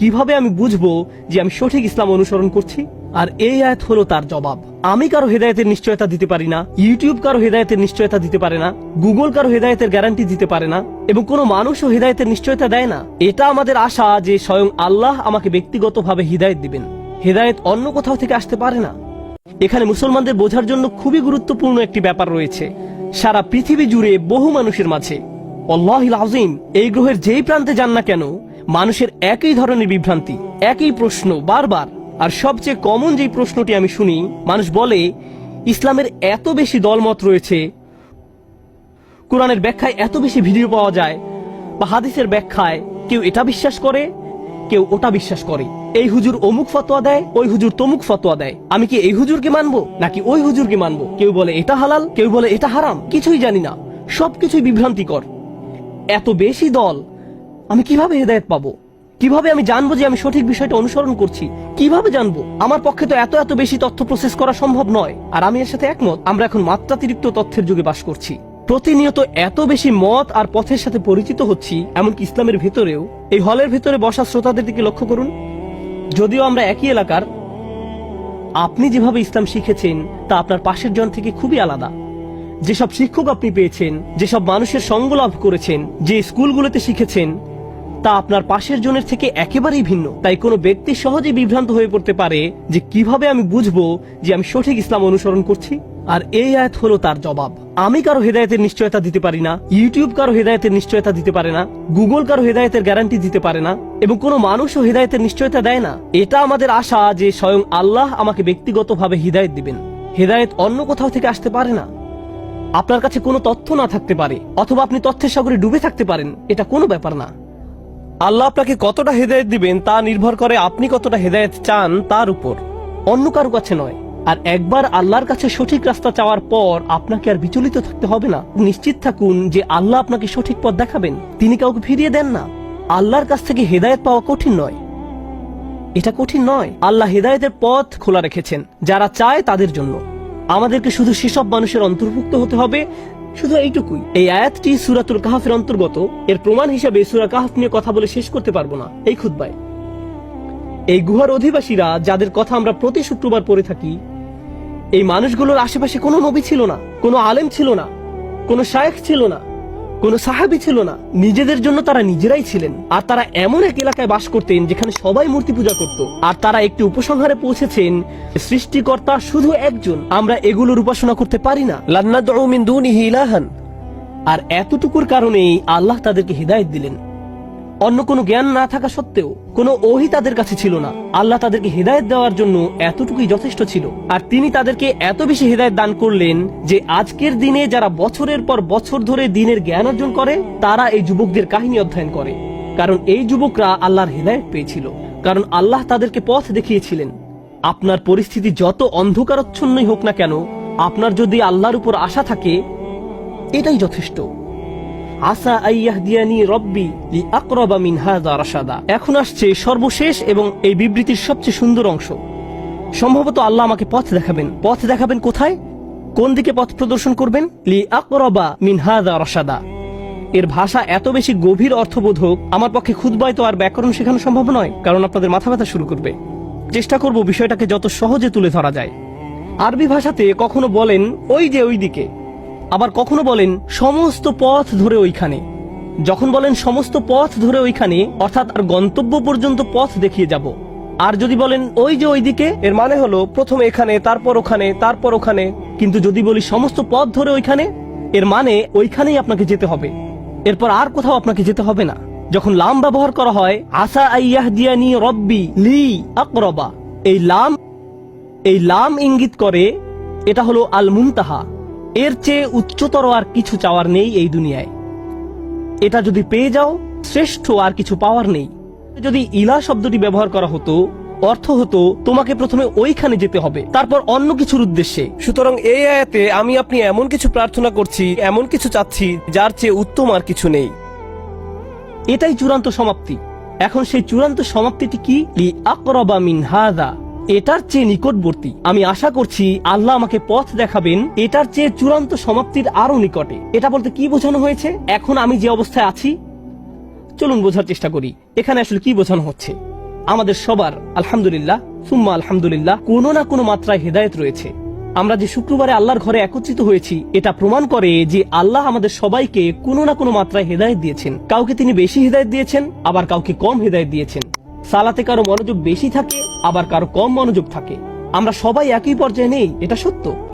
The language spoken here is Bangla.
কীভাবে আমি বুঝব যে আমি সঠিক ইসলাম অনুসরণ করছি? আর এই আয়াত হলো তার জবাব। আমি কারও হেদায়েতের নিশ্চয়তা দিতে পারি না, ইউটিউব কারও হেদায়েতের নিশ্চয়তা দিতে পারে না, গুগল কারও হেদায়েতের গ্যারান্টি দিতে পারে না, এবং কোনো মানুষও হেদায়েতের নিশ্চয়তা দেয় না। এটা আমাদের আশা যে স্বয়ং আল্লাহ আমাকে ব্যক্তিগতভাবে হিদায়ত দিবেন। হেদায়েত অন্য কোথাও থেকে আসতে পারে না। এখানে মুসলমানদের বোঝার জন্য খুবই গুরুত্বপূর্ণ একটি ব্যাপার রয়েছে। সারা পৃথিবী জুড়ে বহু মানুষের মাঝে অল্লাহিল আজিম এই গ্রহের যেই প্রান্তে যান না কেন মানুষের একই ধরনের বিভ্রান্তি, একই প্রশ্ন বারবার। আর সবচেয়ে কমন যে প্রশ্নটি আমি শুনি, মানুষ বলে, ইসলামের এত বেশি দলমত রয়েছে, কোরআনের ব্যাখ্যায় এত বেশি ভিডিও পাওয়া যায় বা হাদিসের ব্যাখ্যায় কেউ এটা বিশ্বাস করে, কেউ ওটা বিশ্বাস করে। এই হুজুর অমুক ফতোয়া দেয়, ওই হুজুর তমুক ফতোয়া দেয়। আমি কি এই হুজুরকে মানবো, নাকি ওই হুজুরকে মানবো? কেউ বলে এটা হালাল, কেউ বলে এটা হারাম, কিছুই জানি না। সবকিছুই বিভ্রান্তিকর। এত বেশি দল আমি কীভাবে হেদায়েত পাবো? কীভাবে আমি জানব যে আমি সঠিক বিষয়টা অনুসরণ করছি? কীভাবে জানব? আমার পক্ষে তো এত এত বেশি তথ্য প্রসেস করা সম্ভব নয়। আর আমি এর সাথে একমত, আমরা এখন মাত্রাতিরিক্ত তথ্যের যুগে বাস করছি। প্রতিনিয়ত এত বেশি মত আর পথের সাথে পরিচিত হচ্ছি, এমনকি ইসলামের ভেতরেও। এই হলের ভেতরে বসা শ্রোতাদের দিকে লক্ষ্য করুন। যদিও আমরা একই এলাকার, আপনি যেভাবে ইসলাম শিখেছেন, তা আপনার পাশের জন থেকে খুবই আলাদা। যেসব শিক্ষক আপনি পেয়েছেন, যেসব মানুষের সঙ্গ লাভ করেছেন, যে স্কুলগুলোতে শিখেছেন তা আপনার পাশের জনের থেকে একেবারেই ভিন্ন। তাই কোনো ব্যক্তি সহজে বিভ্রান্ত হয়ে পড়তে পারে যে কীভাবে আমি বুঝব যে আমি সঠিক ইসলাম অনুসরণ করছি? আর এই আয়াত হলো তার জবাব। আমি কারও হেদায়তের নিশ্চয়তা দিতে পারি না, ইউটিউব কারও হেদায়তের নিশ্চয়তা দিতে পারে না, গুগল কারও হেদায়েতের গ্যারান্টি দিতে পারে না, এবং কোনো মানুষও হেদায়তের নিশ্চয়তা দেয় না। এটা আমাদের আশা যে স্বয়ং আল্লাহ আমাকে ব্যক্তিগতভাবে হিদায়ত দিবেন। হেদায়েত অন্য কোথাও থেকে আসতে পারে না। আপনার কাছে কোনো তথ্য না থাকতে পারে, অথবা আপনি তথ্যের সাগরে ডুবে থাকতে পারেন, এটা কোনো ব্যাপার না। আল্লাহ আপনাকে কতটা হেদায়েত দিবেন তা নির্ভর করে আপনি কতটা হেদায়েত চান তার উপর। অন্য কারও কাছে নয়। আর একবার আল্লাহর কাছে সঠিক রাস্তা চাওয়ার পর আপনাকে আর বিচলিত থাকতে হবে না। নিশ্চিত থাকুন যে আল্লাহ আপনাকে সঠিক পথ দেখাবেন। তিনি কাউকে ফিরিয়ে দেন না। আল্লাহর কাছ থেকে হেদায়েত পাওয়া কঠিন নয়। এটা কঠিন নয়। আল্লাহ হেদায়েতের পথ খোলা রেখেছেন, যারা চায় তাদের জন্য। আমাদেরকে শুধু সেসব মানুষের অন্তর্ভুক্ত হতে হবে শুধু এইটুকুই। এই আয়াতটি সুরাতুল কাহাফের অন্তর্গত। এর প্রমাণ হিসাবে সুরা কাহাফ নিয়ে কথা বলে শেষ করতে পারব না। এই খুদ্বায়। এই গুহার অধিবাসীরা, যাদের কথা আমরা প্রতি শুক্রবার পড়ে থাকি, এই মানুষগুলোর আশেপাশে কোনো নবী ছিল না, কোনো আলেম ছিল না, কোনো শায়েখ ছিল না। কোনো সাহাবি ছিল না। নিজেদের জন্য তারা নিজেরাই ছিলেন। আর তারা এমন এক এলাকায় বাস করতেন যেখানে সবাই মূর্তি পূজা করত। আর তারা একটি উপসংহারে পৌঁছেছেন, সৃষ্টিকর্তা শুধু একজন। আমরা এগুলোর উপাসনা করতে পারি না। লান্না মিন দুন ইলাহান। আর এতটুকুর কারণেই আল্লাহ তাদেরকে হিদায়ত দিলেন। অন্য কোনো জ্ঞান না থাকা সত্ত্বেও কোনো ওহি তাদের কাছে ছিল না। আল্লাহ তাদেরকে হৃদায়ত দেওয়ার জন্য এতটুকুই যথেষ্ট ছিল। আর তিনি তাদেরকে এত বেশি হৃদায়ত দান করলেন যে আজকের দিনে যারা বছরের পর বছর ধরে দিনের জ্ঞান অর্জন করে, তারা এই যুবকদের কাহিনী অধ্যয়ন করে। কারণ এই যুবকরা আল্লাহর হৃদায়ত পেয়েছিল। কারণ আল্লাহ তাদেরকে পথ দেখিয়েছিলেন। আপনার পরিস্থিতি যত অন্ধকারচ্ছন্নই হোক না কেন, আপনার যদি আল্লাহর উপর আশা থাকে, এটাই যথেষ্ট। আসা আইয়াহদিয়ানি রব্বি লি আকরবা মিন হাযা রাশাদা। এখন আসছে সর্বশেষ এবং এই বিবৃতির সবচেয়ে সুন্দর অংশ। সম্ভবত আল্লাহ আমাকে পথ দেখাবেন। পথ দেখাবেন কোথায়? কোন দিকে পথ প্রদর্শন করবেন? লি আকরবা মিন হাযা রাশাদা। এর ভাষা এত বেশি গভীর অর্থবোধক, আমার পক্ষে খুদবায় তো আর ব্যাকরণ শেখানো সম্ভব নয়, কারণ আপনাদের মাথা ব্যথা শুরু করবে। চেষ্টা করব বিষয়টাকে যত সহজে তুলে ধরা যায়। আরবি ভাষাতে কখনো বলেন, ওই যে ওই দিকে আবার কখনো বলেন, সমস্ত পথ ধরে ওইখানে। যখন বলেন, সমস্ত পথ ধরে ওইখানে, অর্থাৎ আর গন্তব্য পর্যন্ত পথ দেখিয়ে যাব। আর যদি বলেন, ওই যে ওইদিকে, এর মানে হলো, প্রথম এখানে, তারপর ওখানে তারপর ওখানে। কিন্তু যদি বলি, সমস্ত পথ ধরে ওইখানে, এর মানে ওইখানেই আপনাকে যেতে হবে। এরপর আর কোথাও আপনাকে যেতে হবে না। যখন লাম ব্যবহার করা হয়, আসা আইয়াহ দিয়ানি রব্বি লি আকরবা। এই লাম এই লাম ইঙ্গিত করে, এটা হলো আল মুনতাহা এর চেয়ে উচ্চতর আর কিছু চাওয়ার নেই এই দুনিয়ায়। এটা যদি পেয়ে যাও, শ্রেষ্ঠ আর কিছু পাওয়ার নেই। যদি ইলা শব্দটি ব্যবহার করা হতো, অর্থ হতো, তোমাকে প্রথমে ওইখানে যেতে হবে, তারপর অন্য কিছুর উদ্দেশ্যে। সুতরাং এই আয়াতে আমি আপনি এমন কিছু প্রার্থনা করছি, এমন কিছু চাচ্ছি, যার চেয়ে উত্তম আর কিছু নেই। এটাই চূড়ান্ত সমাপ্তি। এখন সেই চূড়ান্ত সমাপ্তিটি কি? আকরবা মিন হাদা। এটার চেয়ে নিকটবর্তী। আমি আশা করছি আল্লাহ আমাকে পথ দেখাবেন, এটার চেয়ে চূড়ান্ত সমাপ্তির আরও নিকটে। এটা বলতে কি বোঝানো হয়েছে? এখন আমি যে অবস্থায় আছি, চলুন বোঝার চেষ্টা করি। এখানে আসলে কি বোঝানো হচ্ছে? আমাদের সবার আলহামদুলিল্লাহ, সুম্মা আলহামদুলিল্লাহ, কোনো না কোনো মাত্রায় হেদায়েত রয়েছে। আমরা যে শুক্রবারে আল্লাহর ঘরে একত্রিত হয়েছি, এটা প্রমাণ করে যে আল্লাহ আমাদের সবাইকে কোনো না কোনো মাত্রায় হেদায়েত দিয়েছেন। কাউকে তিনি বেশি হেদায়েত দিয়েছেন, আবার কাউকে কম হেদায়েত দিয়েছেন। সালাতে কারও মনোযোগ বেশি থাকে, আবার কারও কম মনোযোগ থাকে। আমরা সবাই একই পর্যায়ে নেই, এটা সত্য।